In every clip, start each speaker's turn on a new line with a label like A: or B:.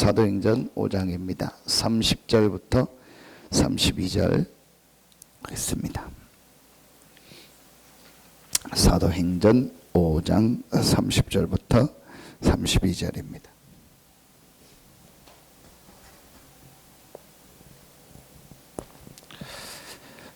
A: 사도행전 5장입니다. 30절부터 32절 있습니다. 사도행전 5장 30절부터 32절입니다.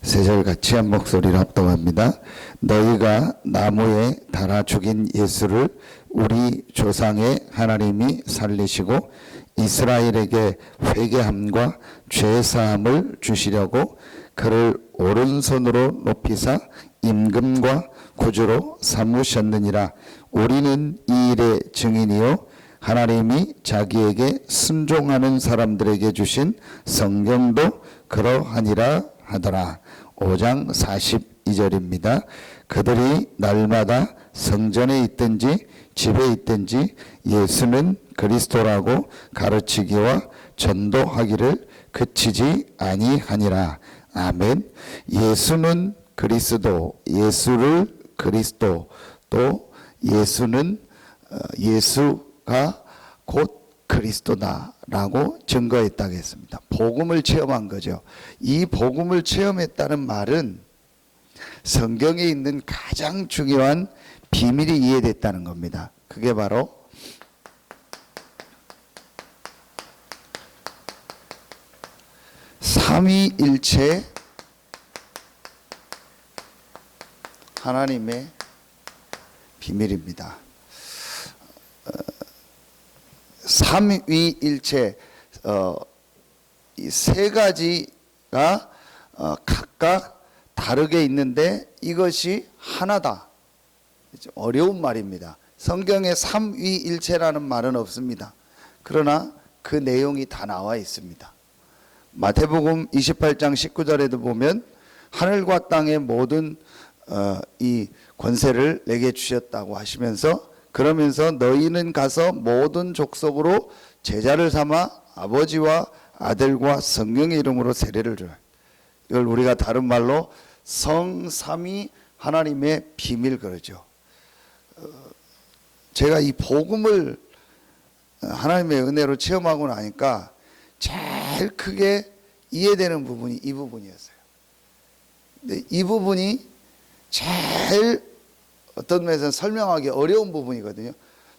A: 세절 같이 한 목소리로 합동합니다. 너희가 나무에 달아 죽인 예수를 우리 조상의 하나님이 살리시고 이스라엘에게 회개함과 죄 사함을 주시려고 그를 오른손으로 높이사 임금과 구주로 삼으셨느니라 우리는 이 일의 증인이요 하나님이 자기에게 순종하는 사람들에게 주신 성경도 그러하니라 하더라. 5장 42절입니다. 그들이 날마다 성전에 있든지 집에 있든지 예수는 그리스도라고 가르치기와 전도하기를 그치지 아니하니라. 아멘. 예수는 그리스도, 예수를 그리스도, 또 예수는 어, 예수가 곧 그리스도다라고 증거했다고 했습니다. 복음을 체험한 거죠. 이 복음을 체험했다는 말은 성경에 있는 가장 중요한 비밀이 이해됐다는 겁니다. 그게 바로 삼위일체 하나님의 비밀입니다. 어, 삼위일체 어, 이세 가지가 어, 각각 다르게 있는데 이것이 하나다. 어려운 말입니다. 성경에 삼위일체라는 말은 없습니다. 그러나 그 내용이 다 나와 있습니다. 마태복음 28장 19절에도 보면 하늘과 땅의 모든 어, 이 권세를 내게 주셨다고 하시면서 그러면서 너희는 가서 모든 족속으로 제자를 삼아 아버지와 아들과 성령의 이름으로 세례를 줘요. 이걸 우리가 다른 말로 성삼위 하나님의 비밀 그러죠. 어, 제가 이 복음을 하나님의 은혜로 체험하고 나니까 제 일 크게 이해되는 부분이 이 부분이었어요. 근데 이 부분이 제일 어떤 면에서는 설명하기 어려운 부분이거든요.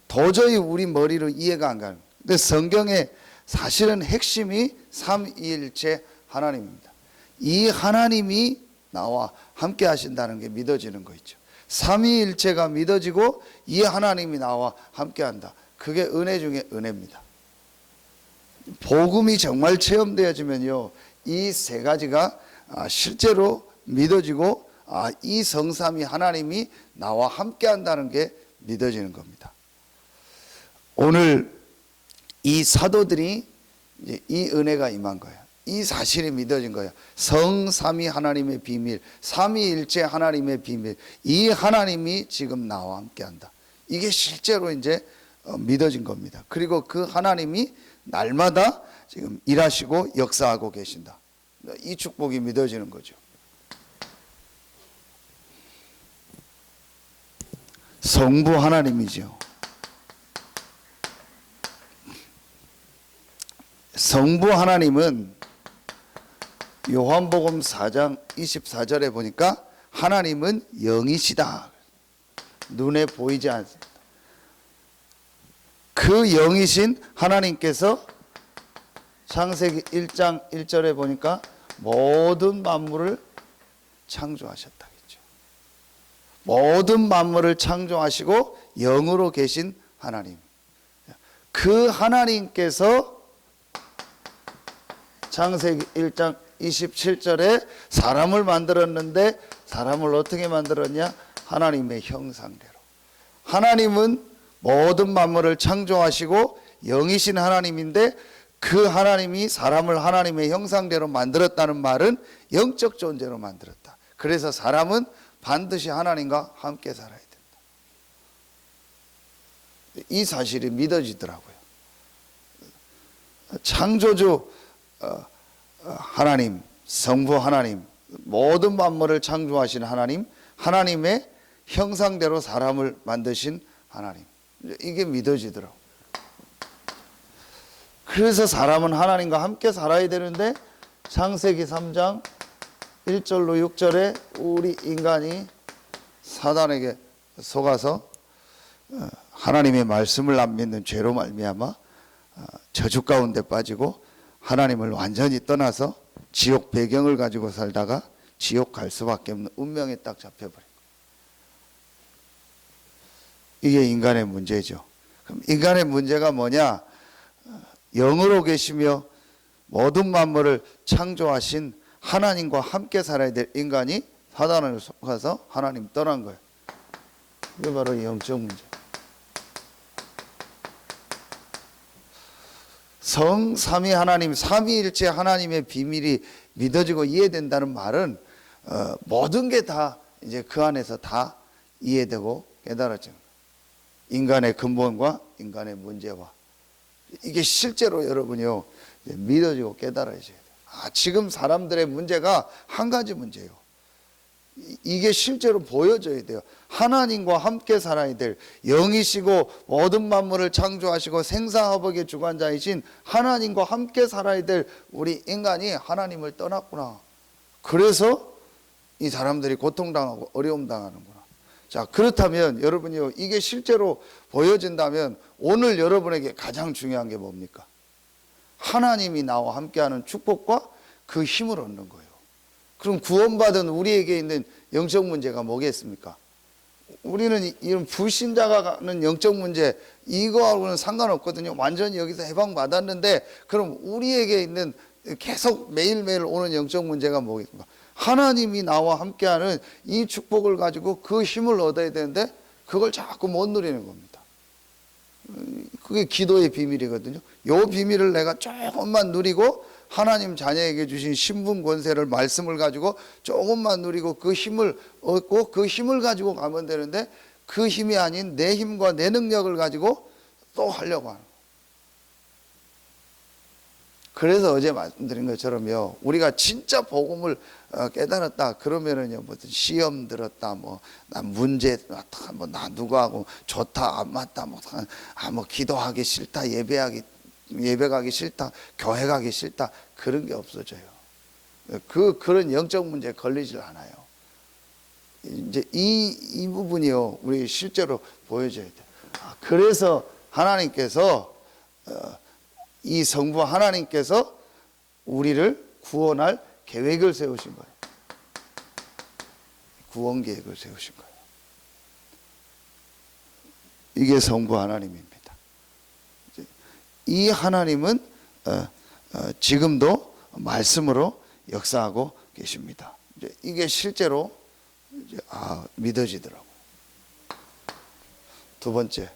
A: 도저히 우리 머리로 이해가 안 가는. 근데 성경의 사실은 핵심이 삼위일체 하나님입니다. 이 하나님이 나와 함께 하신다는 게 믿어지는 거 있죠. 삼위일체가 믿어지고 이 하나님이 나와 함께 한다. 그게 은혜 중에 은혜입니다. 복음이 정말 체험되어지면요. 이 세 가지가 아, 실제로 믿어지고 아, 이 성삼이 하나님이 나와 함께 한다는 게 믿어지는 겁니다. 오늘 이 사도들이 이 은혜가 임한 거예요. 이 사실이 믿어진 거예요. 성삼위 하나님의 비밀, 삼위일체 하나님의 비밀, 이 하나님이 지금 나와 함께 한다. 이게 실제로 이제 어, 믿어진 겁니다. 그리고 그 하나님이 날마다 지금 일하시고 역사하고 계신다. 이 축복이 믿어지는 거죠. 성부 하나님이죠. 성부 하나님은 요한복음 4장 24절에 보니까 하나님은 영이시다. 눈에 보이지 않습니다. 그 영이신 하나님께서 창세기 1장 1절에 보니까 모든 만물을 창조하셨다겠죠. 모든 만물을 창조하시고 영으로 계신 하나님. 그 하나님께서 창세기 1장 27절에 사람을 만들었는데 사람을 어떻게 만들었냐? 하나님의 형상대로. 하나님은 모든 만물을 창조하시고 영이신 하나님인데 그 하나님이 사람을 하나님의 형상대로 만들었다는 말은 영적 존재로 만들었다. 그래서 사람은 반드시 하나님과 함께 살아야 된다. 이 사실이 믿어지더라고요. 창조주 어, 어, 하나님, 성부 하나님, 모든 만물을 창조하신 하나님, 하나님의 형상대로 사람을 만드신 하나님. 이게 믿어지더라고. 그래서 사람은 하나님과 함께 살아야 되는데 창세기 3장 1절로 6절에 우리 인간이 사단에게 속아서 어, 하나님의 말씀을 안 믿는 죄로 말미암아 어, 저주 가운데 빠지고 하나님을 완전히 떠나서 지옥 배경을 가지고 살다가 지옥 갈 수밖에 없는 운명에 딱 잡혀버린 거예요. 이게 인간의 문제죠. 그럼 인간의 문제가 뭐냐? 어, 영으로 계시며 모든 만물을 창조하신 하나님과 함께 살아야 될 인간이 사단을 속아서 하나님 떠난 거예요. 이게 바로 영적 문제. 성 삼위 하나님 삼위일체 하나님의 비밀이 믿어지고 이해된다는 말은 어, 모든 게 다 이제 그 안에서 다 이해되고 깨달아져. 인간의 근본과 인간의 문제와 이게 실제로 여러분요 이제 믿어지고 깨달아져야 돼요. 아, 지금 사람들의 문제가 한 가지 문제예요. 이- 이게 실제로 보여져야 돼요. 하나님과 함께 살아야 될 영이시고 모든 만물을 창조하시고 생사화복의 주관자이신 하나님과 함께 살아야 될 우리 인간이 하나님을 떠났구나. 그래서 이 사람들이 고통당하고 어려움 당하는구나. 자, 그렇다면 여러분이요. 이게 실제로 보여진다면 오늘 여러분에게 가장 중요한 게 뭡니까? 하나님이 나와 함께하는 축복과 그 힘을 얻는 거예요. 그럼 구원받은 우리에게 있는 영적 문제가 뭐겠습니까? 우리는 이- 이런 불신자가 가는 영적 문제 이거하고는 상관없거든요. 완전히 여기서 해방받았는데 그럼 우리에게 있는 계속 매일매일 오는 영적 문제가 뭐겠습니까? 하나님이 나와 함께하는 이 축복을 가지고 그 힘을 얻어야 되는데 그걸 자꾸 못 누리는 겁니다. 그게 기도의 비밀이거든요. 요 비밀을 내가 조금만 누리고 하나님 자녀에게 주신 신분 권세를 말씀을 가지고 조금만 누리고 그 힘을 얻고 그 힘을 가지고 가면 되는데 그 힘이 아닌 내 힘과 내 능력을 가지고 또 하려고 하는. 그래서 어제 말씀드린 것처럼요, 우리가 진짜 복음을 어, 깨달았다 그러면은요, 무슨 시험 들었다, 뭐, 나 문제 났다, 뭐, 나 누구하고 좋다, 안 맞다, 뭐, 아, 뭐, 기도하기 싫다, 예배하기, 예배 가기 싫다, 교회 가기 싫다, 그런 게 없어져요. 그, 그런 영적 문제에 걸리질 않아요. 이제 이, 이 부분이요, 우리 실제로 보여줘야 돼요. 아, 그래서 하나님께서, 어, 이 성부 하나님께서 우리를 구원할 계획을 세우신 거예요. 구원 계획을 세우신 거예요. 이게 성부 하나님입니다. 이 하나님은 어, 어, 지금도 말씀으로 역사하고 계십니다. 이게 실제로 아, 믿어지더라고요. 두 번째,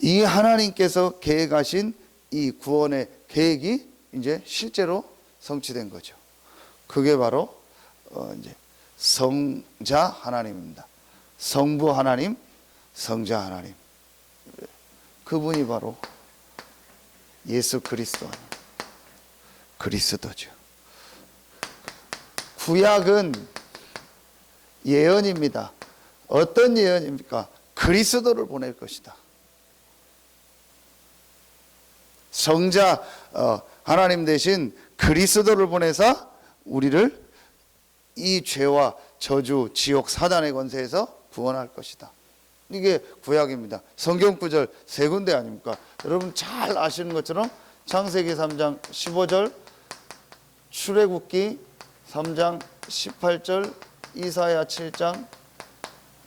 A: 이 하나님께서 계획하신 이 구원의 계획이 이제 실제로 성취된 거죠. 그게 바로 어 이제 성자 하나님입니다. 성부 하나님, 성자 하나님. 그분이 바로 예수 그리스도? 그리스도죠. 구약은 예언입니다. 어떤 예언입니까? 그리스도를 보낼 것이다. 성자 어, 하나님 대신 그리스도를 보내사 우리를 이 죄와 저주, 지옥, 사단의 권세에서 구원할 것이다. 이게 구약입니다. 성경 구절 세 군데 아닙니까? 여러분 잘 아시는 것처럼 창세기 3장 15절, 출애굽기 3장 18절, 이사야 7장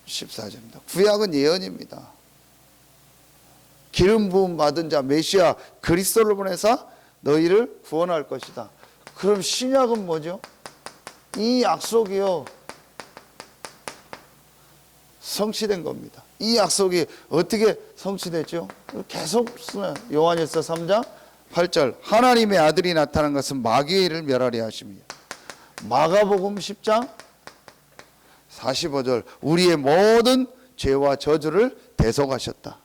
A: 14절입니다. 구약은 예언입니다. 기름 부음 받은 자 메시아 그리스도를 보내사 너희를 구원할 것이다. 그럼 신약은 뭐죠? 이 약속이요 성취된 겁니다. 이 약속이 어떻게 성취됐죠? 계속 요한일서 3장 8절 하나님의 아들이 나타난 것은 마귀의 일을 멸하리 하심이야. 마가복음 10장 45절 우리의 모든 죄와 저주를 대속하셨다.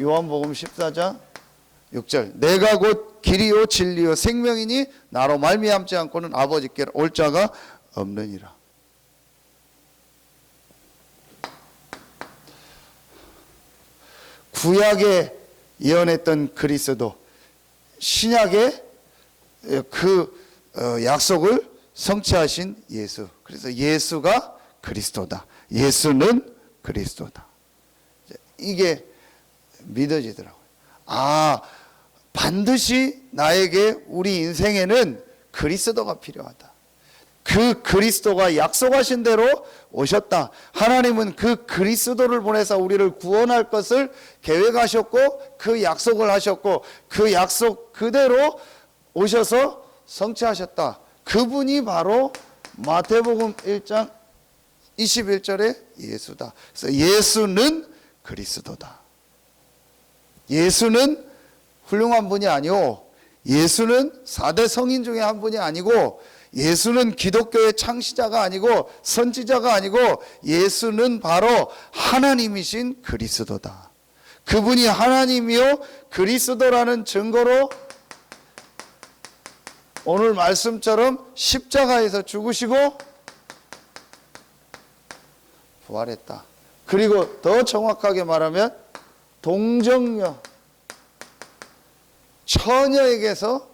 A: 요한복음 14장 6절 내가 곧 길이요 진리요 생명이니 나로 말미암지 않고는 아버지께 올 자가 없느니라. 구약의 예언했던 그리스도 신약의 그 어, 약속을 성취하신 예수. 그래서 예수가 그리스도다. 예수는 그리스도다. 이게 믿어지더라고요. 아, 반드시 나에게 우리 인생에는 그리스도가 필요하다. 그 그리스도가 약속하신 대로 오셨다. 하나님은 그 그리스도를 보내서 우리를 구원할 것을 계획하셨고 그 약속을 하셨고 그 약속 그대로 오셔서 성취하셨다. 그분이 바로 마태복음 1장 21절에 예수다. 그래서 예수는 그리스도다. 예수는 훌륭한 분이 아니오. 예수는 4대 성인 중에 한 분이 아니고 예수는 기독교의 창시자가 아니고 선지자가 아니고 예수는 바로 하나님이신 그리스도다. 그분이 하나님이요 그리스도라는 증거로 오늘 말씀처럼 십자가에서 죽으시고 부활했다. 그리고 더 정확하게 말하면 동정녀 처녀에게서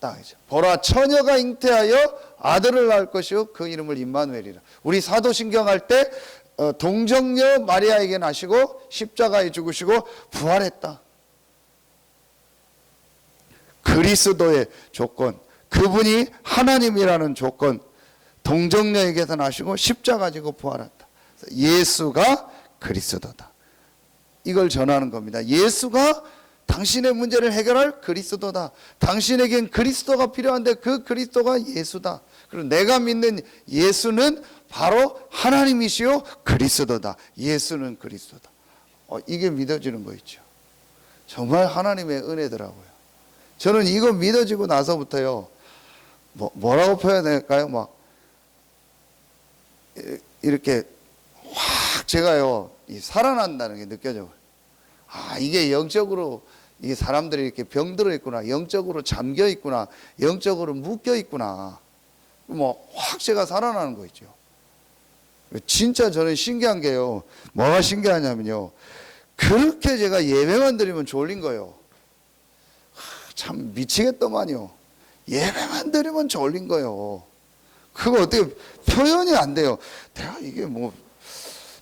A: 땅이죠. 보라 처녀가 잉태하여 아들을 낳을 것이요 그 이름을 임마누엘이라. 우리 사도신경 할때 어, 동정녀 마리아에게 나시고 십자가에 죽으시고 부활했다. 그리스도의 조건, 그분이 하나님이라는 조건, 동정녀에게서 나시고 십자가 지고 부활했다. 예수가 그리스도다. 이걸 전하는 겁니다. 예수가 당신의 문제를 해결할 그리스도다. 당신에겐 그리스도가 필요한데 그 그리스도가 예수다. 그리고 내가 믿는 예수는 바로 하나님이시요 그리스도다. 예수는 그리스도다. 어, 이게 믿어지는 거 있죠. 정말 하나님의 은혜더라고요. 저는 이거 믿어지고 나서부터요. 뭐, 뭐라고 표현해야 될까요? 막 이렇게 확 제가요 살아난다는 게 느껴져요. 아 이게 영적으로 이 사람들이 이렇게 병들어 있구나, 영적으로 잠겨 있구나, 영적으로 묶여 있구나. 뭐 확 제가 살아나는 거 있죠. 진짜 저는 신기한 게요. 뭐가 신기하냐면요. 그렇게 제가 예배만 드리면 졸린 거예요. 참 미치겠더만요. 예배만 드리면 졸린 거예요. 그거 어떻게 표현이 안 돼요. 내가 이게 뭐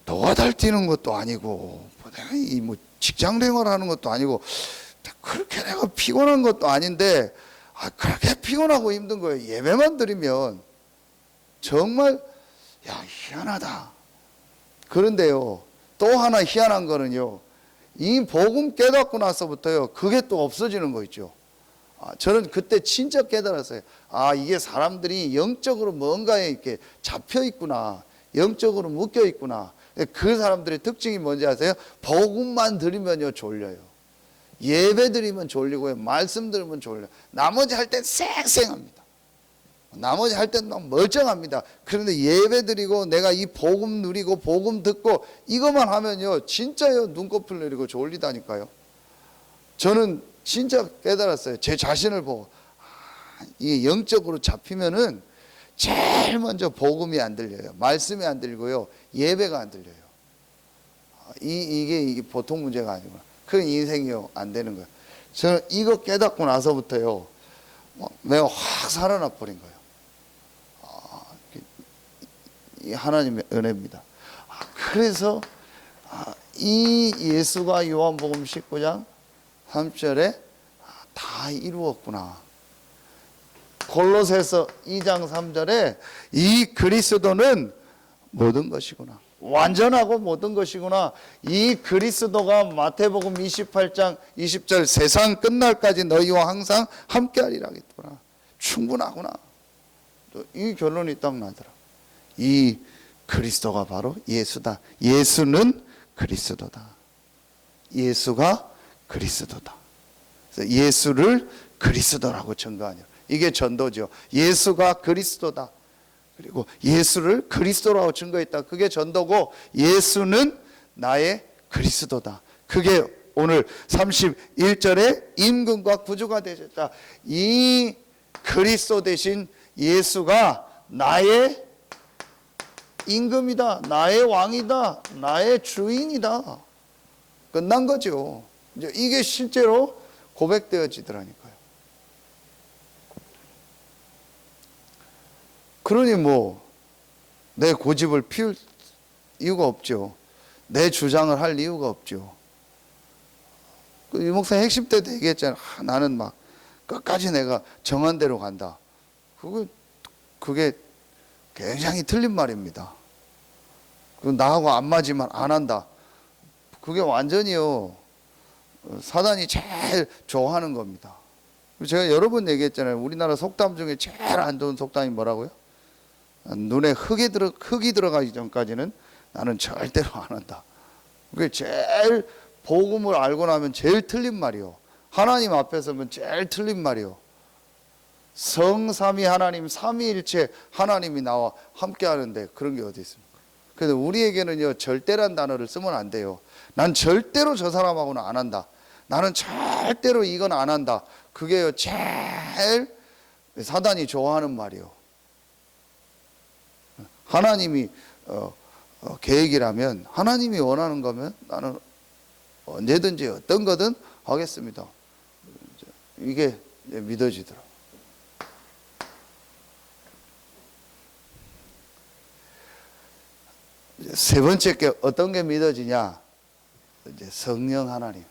A: 노가다 뛰는 것도 아니고 내가 이 뭐 직장 생활하는 것도 아니고 그렇게 내가 피곤한 것도 아닌데 아, 그렇게 피곤하고 힘든 거예요. 예배만 드리면 정말 야 희한하다. 그런데요 또 하나 희한한 거는요 이 복음 깨닫고 나서부터요 그게 또 없어지는 거 있죠. 아, 저는 그때 진짜 깨달았어요. 아 이게 사람들이 영적으로 뭔가에 이렇게 잡혀 있구나, 영적으로 묶여 있구나. 그 사람들의 특징이 뭔지 아세요? 복음만 들으면요 졸려요. 예배 드리면 졸리고요. 말씀 들으면 졸려요. 나머지 할 땐 쌩쌩합니다. 나머지 할 땐 너무 멀쩡합니다. 그런데 예배 드리고 내가 이 복음 누리고 복음 듣고 이것만 하면요. 진짜요. 눈꺼풀 내리고 졸리다니까요. 저는 진짜 깨달았어요. 제 자신을 보고. 아, 이 영적으로 잡히면은 제일 먼저 복음이 안 들려요. 말씀이 안 들리고요. 예배가 안 들려요. 아, 이, 이게, 이게 보통 문제가 아니구나. 그런 인생이요. 안 되는 거예요. 저는 이거 깨닫고 나서부터요. 내가 확 살아나 버린 거예요. 아, 이 하나님의 은혜입니다. 아, 그래서 아, 이 예수가 요한복음 19장 3절에 다 이루었구나. 골로새서 2장 3절에 이 그리스도는 모든 것이구나. 완전하고 모든 것이구나. 이 그리스도가 마태복음 28장 20절 세상 끝날까지 너희와 항상 함께하리라 했더라. 충분하구나. 이 결론이 딱 나더라. 이 그리스도가 바로 예수다. 예수는 그리스도다. 예수가 그리스도다. 예수를 그리스도라고 전도하냐. 이게 전도죠. 예수가 그리스도다. 그리고 예수를 그리스도라고 증거했다. 그게 전도고 예수는 나의 그리스도다. 그게 오늘 31절에 임금과 구주가 되셨다. 이 그리스도 대신 예수가 나의 임금이다. 나의 왕이다. 나의 주인이다. 끝난 거죠. 이게 실제로 고백되어지더라니까요. 그러니 뭐 내 고집을 피울 이유가 없죠. 내 주장을 할 이유가 없죠. 그 유목사 핵심 때도 얘기했잖아요. 아, 나는 막 끝까지 내가 정한 대로 간다. 그거 그게 굉장히 틀린 말입니다. 그 나하고 안 맞으면 안 한다. 그게 완전히요 어, 사단이 제일 좋아하는 겁니다. 제가 여러 번 얘기했잖아요. 우리나라 속담 중에 제일 안 좋은 속담이 뭐라고요? 눈에 흙이 들어 흙이 들어가기 전까지는 나는 절대로 안 한다. 그게 제일 복음을 알고 나면 제일 틀린 말이요. 하나님 앞에 서면 제일 틀린 말이요. 성삼위 하나님 삼위일체 하나님이 나와 함께 하는데 그런 게 어디 있습니까? 그래서 우리에게는요 절대란 단어를 쓰면 안 돼요. 난 절대로 저 사람하고는 안 한다. 나는 절대로 이건 안 한다. 그게요 제일 사단이 좋아하는 말이요. 하나님이 어, 어, 계획이라면 하나님이 원하는 거면 나는 언제든지 어떤 거든 하겠습니다. 이게 믿어지더라. 세 번째 게 어떤 게 믿어지냐? 이제 성령 하나님.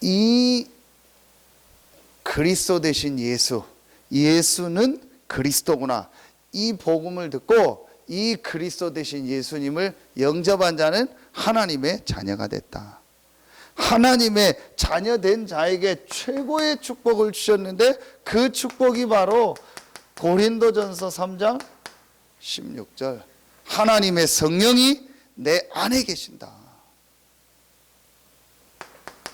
A: 이 그리스도 대신 예수, 예수는 그리스도구나. 이 복음을 듣고 이 그리스도 대신 예수님을 영접한 자는 하나님의 자녀가 됐다. 하나님의 자녀된 자에게 최고의 축복을 주셨는데 그 축복이 바로 고린도전서 3장 16절 하나님의 성령이 내 안에 계신다.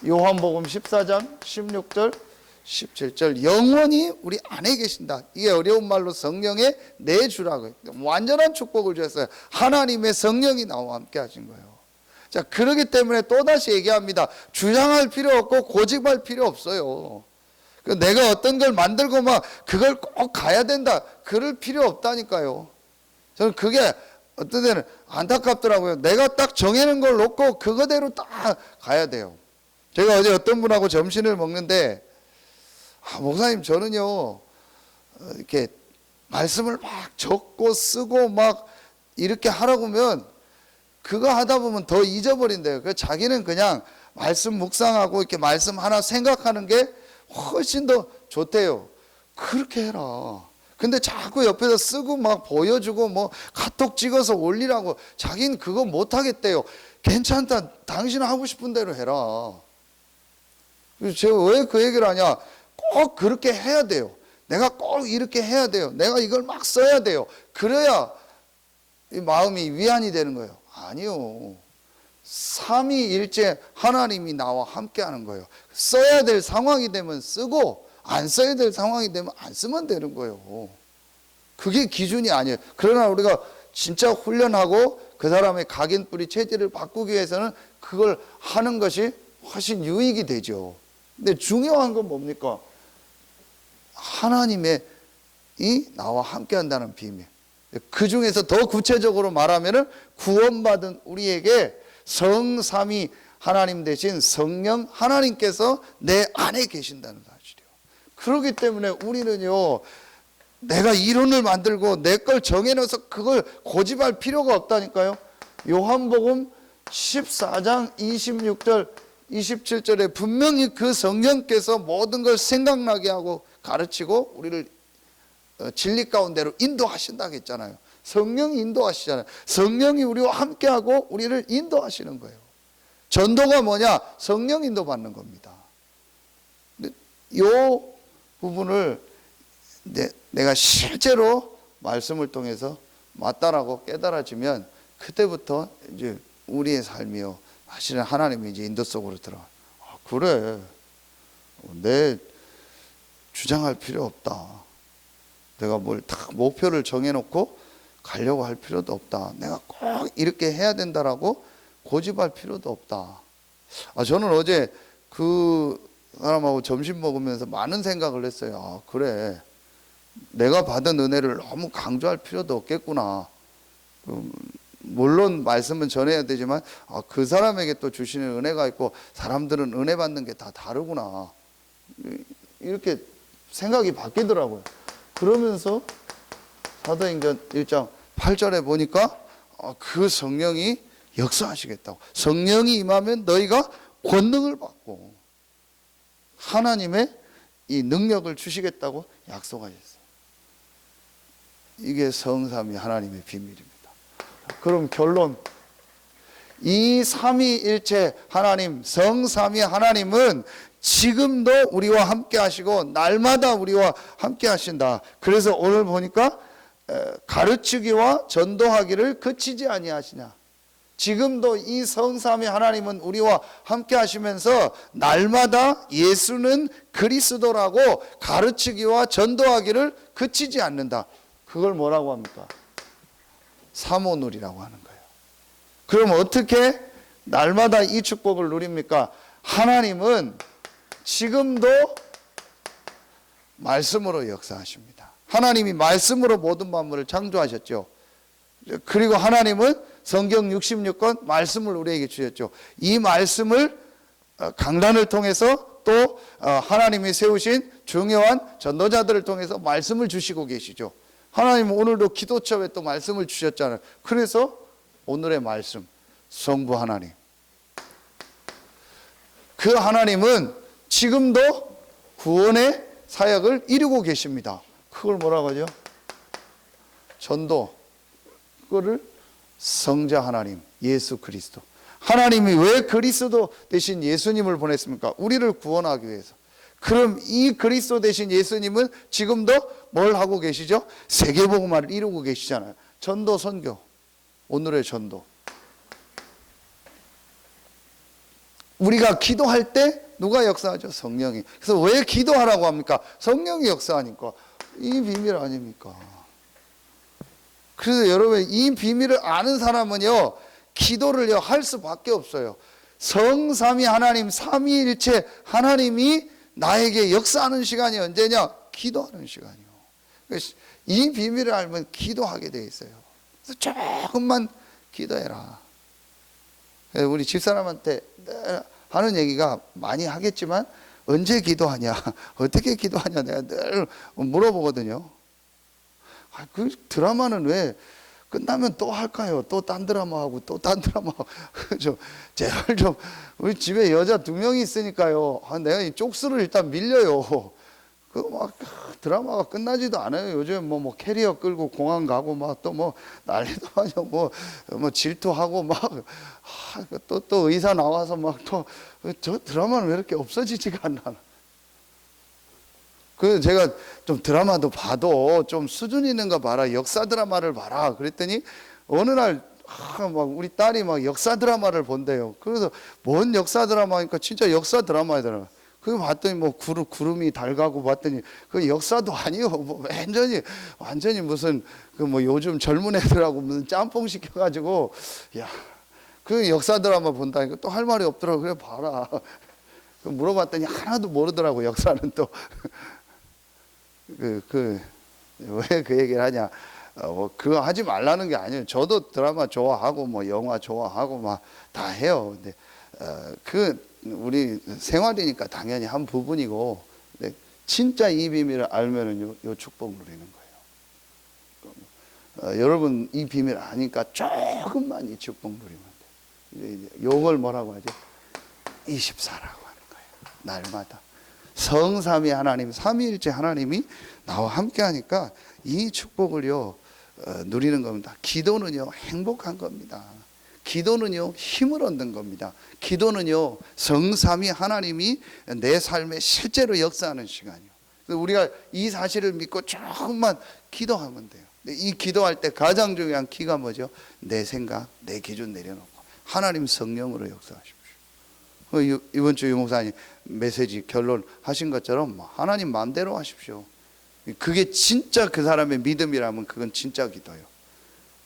A: 요한복음 14장 16절 17절 영원히 우리 안에 계신다. 이게 어려운 말로 성령의 내 주라고 완전한 축복을 주셨어요. 하나님의 성령이 나와 함께 하신 거예요. 자, 그러기 때문에 또다시 얘기합니다. 주장할 필요 없고 고집할 필요 없어요. 그 내가 어떤 걸 만들고 막 그걸 꼭 가야 된다. 그럴 필요 없다니까요. 저는 그게 어떤 데는 안타깝더라고요. 내가 딱 정해놓은 걸 놓고 그거대로 딱 가야 돼요. 제가 어제 어떤 분하고 점심을 먹는데 아, 목사님 저는요 어, 이렇게 말씀을 막 적고 쓰고 막 이렇게 하라고 하면 그거 하다 보면 더 잊어버린대요. 그 자기는 그냥 말씀 묵상하고 이렇게 말씀 하나 생각하는 게 훨씬 더 좋대요. 그렇게 해라. 근데 자꾸 옆에서 쓰고 막 보여주고 뭐 카톡 찍어서 올리라고 자기는 그거 못 하겠대요. 괜찮다. 당신 하고 싶은 대로 해라. 제가 왜 그 얘기를 하냐? 꼭 그렇게 해야 돼요. 내가 꼭 이렇게 해야 돼요. 내가 이걸 막 써야 돼요. 그래야 이 마음이 위안이 되는 거예요. 아니요. 삼위일체 하나님이 나와 함께 하는 거예요. 써야 될 상황이 되면 쓰고 안 써야 될 상황이 되면 안 쓰면 되는 거예요. 그게 기준이 아니에요. 그러나 우리가 진짜 훈련하고 그 사람의 각인 뿌리 체질을 바꾸기 위해서는 그걸 하는 것이 훨씬 유익이 되죠. 근데 중요한 건 뭡니까? 하나님의 이 나와 함께 한다는 비밀. 그 중에서 더 구체적으로 말하면은 구원받은 우리에게 성삼위 하나님 대신 성령 하나님께서 내 안에 계신다는 사실이요. 그렇기 때문에 우리는요, 내가 이론을 만들고 내 걸 정해놓아서 그걸 고집할 필요가 없다니까요. 요한복음 14장 26절, 27절에 분명히 그 성령께서 모든 걸 생각나게 하고 가르치고 우리를 어, 진리 가운데로 인도하신다고 했잖아요. 성령이 인도하시잖아요. 성령이 우리와 함께하고 우리를 인도하시는 거예요. 전도가 뭐냐? 성령 인도 받는 겁니다. 이 부분을 내가 실제로 말씀을 통해서 맞다라고 깨달아지면 그때부터 이제 우리의 삶이요. 사실은 하나님이 이제 인도 속으로 들어가. 아, 그래. 내 주장할 필요 없다. 내가 뭘 딱 목표를 정해놓고 가려고 할 필요도 없다. 내가 꼭 이렇게 해야 된다라고 고집할 필요도 없다. 아, 저는 어제 그 사람하고 점심 먹으면서 많은 생각을 했어요. 아, 그래. 내가 받은 은혜를 너무 강조할 필요도 없겠구나. 음, 물론 말씀은 전해야 되지만 아, 그 사람에게 또 주시는 은혜가 있고 사람들은 은혜 받는 게 다 다르구나 이- 이렇게 생각이 바뀌더라고요. 그러면서 사도행전 1장 8절에 보니까 아, 그 성령이 역사하시겠다고 성령이 임하면 너희가 권능을 받고 하나님의 이 능력을 주시겠다고 약속하셨어요. 이게 성삼위 하나님의 비밀입니다. 그럼 결론 이 삼위일체 하나님 성삼위 하나님은 지금도 우리와 함께 하시고 날마다 우리와 함께 하신다. 그래서 오늘 보니까 에, 가르치기와 전도하기를 그치지 아니하시냐. 지금도 이 성삼위 하나님은 우리와 함께 하시면서 날마다 예수는 그리스도라고 가르치기와 전도하기를 그치지 않는다. 그걸 뭐라고 합니까? 사모누리라고 하는 거예요. 그럼 어떻게 날마다 이 축복을 누립니까? 하나님은 지금도 말씀으로 역사하십니다. 하나님이 말씀으로 모든 만물을 창조하셨죠. 그리고 하나님은 성경 66권 말씀을 우리에게 주셨죠. 이 말씀을 어, 강단을 통해서 또 어, 하나님이 세우신 중요한 전도자들을 통해서 말씀을 주시고 계시죠. 하나님은 오늘도 기도처에 또 말씀을 주셨잖아요. 그래서 오늘의 말씀, 성부 하나님. 그 하나님은 지금도 구원의 사역을 이루고 계십니다. 그걸 뭐라고 하죠? 전도. 그거를 성자 하나님, 예수 그리스도. 하나님이 왜 그리스도 대신 예수님을 보냈습니까? 우리를 구원하기 위해서. 그럼 이 그리스도 대신 예수님은 지금도 뭘 하고 계시죠? 세계복음화를 이루고 계시잖아요. 전도 선교. 오늘의 전도. 우리가 기도할 때 누가 역사하죠? 성령이. 그래서 왜 기도하라고 합니까? 성령이 역사하니까. 이 비밀 아닙니까? 그래서 여러분 이 비밀을 아는 사람은요 기도를요 할 수밖에 없어요. 성삼위 하나님 삼위일체 하나님이 나에게 역사하는 시간이 언제냐? 기도하는 시간이요. 이 비밀을 알면 기도하게 돼 있어요. 그래서 조금만 기도해라. 우리 집사람한테 늘 하는 얘기가 많이 하겠지만 언제 기도하냐, 어떻게 기도하냐 내가 늘 물어보거든요. 아, 그 드라마는 왜 끝나면 또 할까요? 또 딴 드라마 하고 또 딴 드라마 좀 제발 좀 우리 집에 여자 두 명이 있으니까요. 아, 내가 이 쪽수를 일단 밀려요. 그 막 드라마가 끝나지도 않아요. 요즘 뭐, 뭐 캐리어 끌고 공항 가고 막 또 뭐 난리도 아니고 뭐, 뭐 질투하고 막또또 의사 나와서 막 또 저 드라마는 왜 이렇게 없어지지가 않나. 그 제가 좀 드라마도 봐도 좀 수준 있는 거 봐라. 역사 드라마를 봐라. 그랬더니 어느 날 아, 막 우리 딸이 막 역사 드라마를 본대요. 그래서 뭔 역사 드라마니까 진짜 역사 드라마더라. 그 봤더니 뭐 구름 구름이 달가고 봤더니 그 역사도 아니요. 뭐 완전히 완전히 무슨 그 뭐 요즘 젊은 애들하고 무슨 짬뽕 시켜 가지고 야. 그 역사 드라마 본다니까 또 할 말이 없더라고. 그래 봐라. 그 물어봤더니 하나도 모르더라고. 역사는 또 그, 그, 왜그 얘기를 하냐. 어, 뭐, 그거 하지 말라는 게 아니에요. 저도 드라마 좋아하고, 뭐, 영화 좋아하고, 막, 다 해요. 근데, 어, 그, 우리 생활이니까 당연히 한 부분이고, 진짜 이 비밀을 알면은 요, 요 축복 누리는 거예요. 어, 여러분, 이 비밀 아니까 조금만 이 축복 누리면 돼요. 이제 요걸 뭐라고 하죠? 24라고 하는 거예요. 날마다. 성삼위 하나님, 삼위일체 하나님이 나와 함께 하니까 이 축복을요, 어, 누리는 겁니다. 기도는요, 행복한 겁니다. 기도는요, 힘을 얻는 겁니다. 기도는요, 성삼위 하나님이 내 삶에 실제로 역사하는 시간이요. 우리가 이 사실을 믿고 조금만 기도하면 돼요. 이 기도할 때 가장 중요한 키가 뭐죠? 내 생각, 내 기준 내려놓고 하나님 성령으로 역사하십시오. 그 유- 이번 주 유목사님 메시지 결론 하신 것처럼 뭐 하나님 마음대로 하십시오. 그게 진짜 그 사람의 믿음이라면 그건 진짜 기도예요.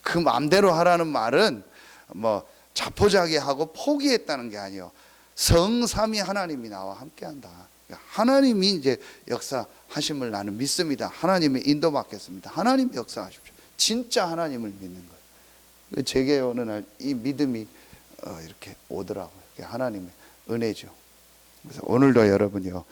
A: 그 마음대로 하라는 말은 뭐 자포자기 하고 포기했다는 게 아니에요. 성삼위 하나님이 나와 함께한다. 그러니까 하나님이 이제 역사하심을 나는 믿습니다. 하나님의 인도 받겠습니다. 하나님 역사하십시오. 진짜 하나님을 믿는 거예요. 그 제게 어느 날 이 믿음이 어, 이렇게 오더라고요. 하나님의 은혜죠. 그래서 오늘도 여러분요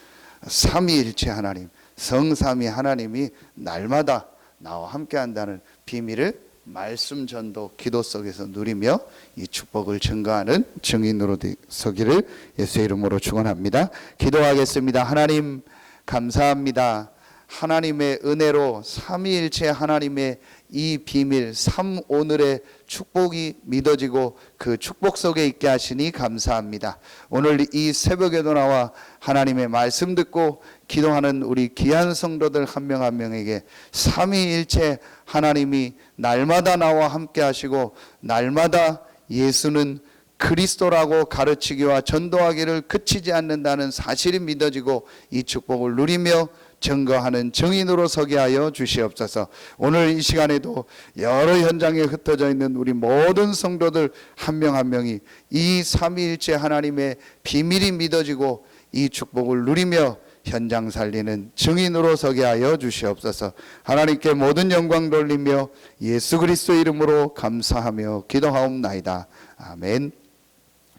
A: 삼위일체 하나님, 성삼위 하나님이 날마다 나와 함께한다는 비밀을 말씀 전도 기도 속에서 누리며 이 축복을 증거하는 증인으로 서기를 예수의 이름으로 축원합니다. 기도하겠습니다. 하나님 감사합니다. 하나님의 은혜로 삼위일체 하나님의 이 비밀 삼 오늘의 축복이 믿어지고 그 축복 속에 있게 하시니 감사합니다. 오늘 이 새벽에도 나와 하나님의 말씀 듣고 기도하는 우리 귀한 성도들 한 명한 명에게 삼위일체 하나님이 날마다 나와 함께 하시고 날마다 예수는 그리스도라고 가르치기와 전도하기를 그치지 않는다는 사실이 믿어지고 이 축복을 누리며 증거하는 증인으로 서게 하여 주시옵소서. 오늘 이 시간에도 여러 현장에 흩어져 있는 우리 모든 성도들 한 명한 명이 이 삼위일체 하나님의 비밀이 믿어지고 이 축복을 누리며 현장 살리는 증인으로 서게 하여 주시옵소서. 하나님께 모든 영광 돌리며 예수 그리스도 이름으로 감사하며 기도하옵나이다. 아멘.